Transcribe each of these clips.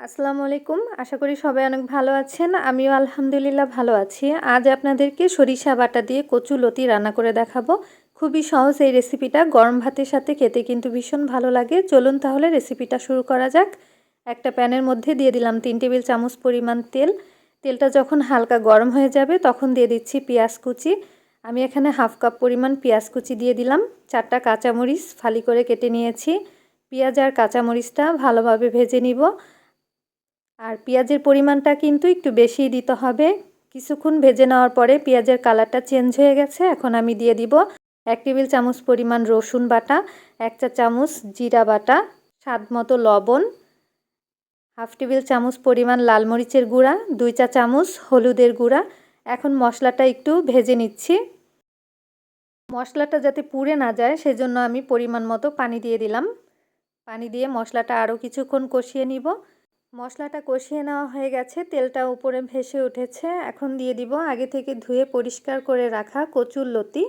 আসসালামু আলাইকুম। আশা করি সবাই অনেক ভালো আছেন। আমিও আলহামদুলিল্লাহ ভালো আছি। আজ আপনাদেরকে সরিষা বাটা দিয়ে কচু লতি রান্না করে দেখাবো। খুবই সহজ এই রেসিপিটা। গরম ভাতের সাথে খেতে কিন্তু ভীষণ ভালো লাগে। চলুন তাহলে রেসিপিটা শুরু করা যাক। একটা প্যানের মধ্যে দিয়ে দিলাম তিন টেবিল চামচ পরিমাণ তেল। তেলটা যখন হালকা গরম হয়ে যাবে তখন দিয়ে দিচ্ছি পেঁয়াজ কুচি। আমি এখানে হাফ কাপ পরিমাণ পেঁয়াজ কুচি দিয়ে দিলাম। চারটা কাঁচামরিচ ফালি করে কেটে নিয়েছি। পেঁয়াজ আর কাঁচামরিচটা ভালোভাবে ভেজে নিব। আর পেঁয়াজের পরিমাণটা কিন্তু একটু বেশি দিতে হবে। কিছুক্ষণ ভেজে নেওয়ার পরে পেঁয়াজের কালারটা চেঞ্জ হয়ে গেছে। এখন আমি দিয়ে দিব এক টেবিল চামচ পরিমাণ রসুন বাটা, এক চা চামচ জিরা বাটা, স্বাদ মতো লবণ, হাফ টেবিল চামচ পরিমাণ লাল মরিচের গুঁড়া, দুই চা চামচ হলুদের গুঁড়া। এখন মশলাটা একটু ভেজে নিচ্ছি। মশলাটা যাতে পুড়ে না যায় সেজন্য আমি পরিমাণ মতো পানি দিয়ে দিলাম। পানি দিয়ে মশলাটা আরও কিছুক্ষণ কষিয়ে নিব। মশলাটা কষিয়ে নেওয়া হয়ে গেছে, তেলটা উপরে ভেসে উঠেছে। এখন দিয়ে দিব আগে থেকে ধুয়ে পরিষ্কার করে রাখা কচুর লতি।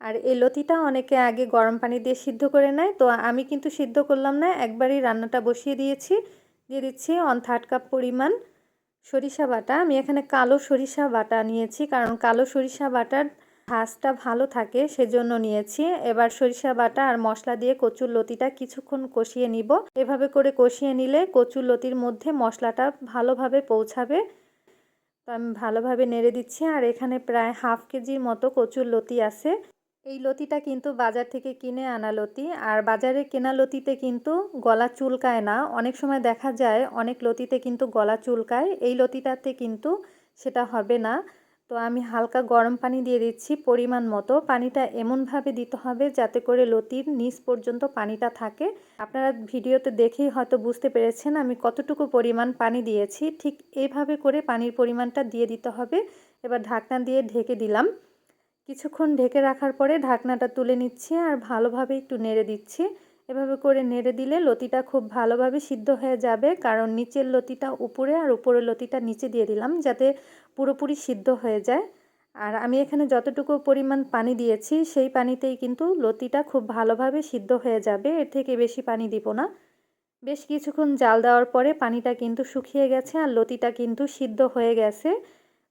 আর এই লতিটা অনেকে আগে গরম পানি দিয়ে সিদ্ধ করে নেয়। তো আমি কিন্তু সিদ্ধ করলাম না, একবারই রান্নাটা বসিয়ে দিয়েছি। দিয়ে দিচ্ছি অন থার্ড কাপ পরিমাণ সরিষা বাটা। আমি এখানে কালো সরিষা বাটা নিয়েছি, কারণ কালো সরিষা বাটার ভাজটা ভালো থাকে সেজন্য নিয়েছি। এবার সরিষা বাটা আর মশলা দিয়ে কচুর লতিটা কিছুক্ষণ কষিয়ে নিব। এভাবে করে কষিয়ে নিলে কচুর লতির মধ্যে মশলাটা ভালোভাবে পৌঁছাবে। তো আমি ভালোভাবে নেড়ে দিচ্ছি আর এখানে প্রায় হাফ কেজির মতো কচুর লতি আছে। এই লতিটা কিন্তু বাজার থেকে কিনে আনা লতি আর বাজারে কেনা লতিতে কিন্তু গলা চুলকায় না। অনেক সময় দেখা যায় অনেক লতিতে কিন্তু গলা চুলকায়। এই লতিটাতে কিন্তু সেটা হবে না। তো আমি হালকা গরম পানি দিয়ে দিচ্ছি পরিমাণ মতো। পানিটা এমনভাবে দিতে হবে যাতে করে লতির নিচ পর্যন্ত পানিটা থাকে। আপনারা ভিডিওতে দেখেই হয়তো বুঝতে পেরেছেন আমি কতটুকু পরিমাণ পানি দিয়েছি। ঠিক এইভাবে করে পানির পরিমাণটা দিয়ে দিতে হবে। এবার ঢাকনা দিয়ে ঢেকে দিলাম। কিছুক্ষণ ঢেকে রাখার পরে ঢাকনাটা তুলে নিচ্ছি আর ভালোভাবে একটু নেড়ে দিচ্ছি। এভাবে করে নেড়ে দিলে লতিটা খুব ভালোভাবে সিদ্ধ হয়ে যাবে। কারণ নিচের লতিটা উপরে আর উপরের লতিটা নিচে দিয়ে দিলাম যাতে পুরোপুরি সিদ্ধ হয়ে যায়। আর আমি এখানে যতটুকু পরিমাণ পানি দিয়েছি, সেই পানিতেই কিন্তু লতিটা খুব ভালোভাবে সিদ্ধ হয়ে যাবে। এর থেকে বেশি পানি দিব না। বেশ কিছুক্ষণ জাল দেওয়ার পরে পানিটা কিন্তু শুকিয়ে গেছে আর লতিটা কিন্তু সিদ্ধ হয়ে গেছে।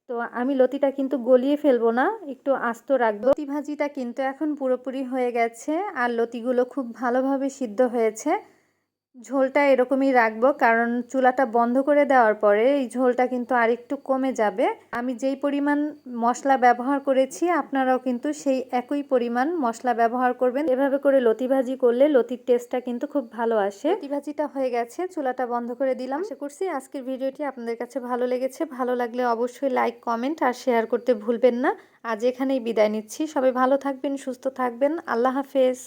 তো আমি লতিটা কিন্তু গলিয়ে ফেলব না, একটু আস্ত রাখব। লতি ভাজিটা কিন্তু এখন পুরোপুরি হয়ে গেছে, আর লতিগুলো খুব ভালোভাবে সিদ্ধ হয়েছে। ঝোলটা এরকমই রাখব, কারণ চুলাটা বন্ধ করে দেওয়ার পরে এই ঝোলটা কিন্তু আরেকটু কমে যাবে। আমি যেই পরিমাণ মশলা ব্যবহার করেছি, আপনারাও কিন্তু সেই একই পরিমাণ মশলা ব্যবহার করবেন। এভাবে করে লতি ভাজি করলে লতির টেস্টটা কিন্তু খুব ভালো আসে। লতি ভাজিটা হয়ে গেছে, চুলাটা বন্ধ করে দিলাম। আশা করছি আজকের ভিডিওটি আপনাদের কাছে ভালো লেগেছে। ভালো লাগলে অবশ্যই লাইক, কমেন্ট আর শেয়ার করতে ভুলবেন না। আজ এখানেই বিদায় নিচ্ছি। সবাই ভালো থাকবেন, সুস্থ থাকবেন। আল্লাহ হাফেজ।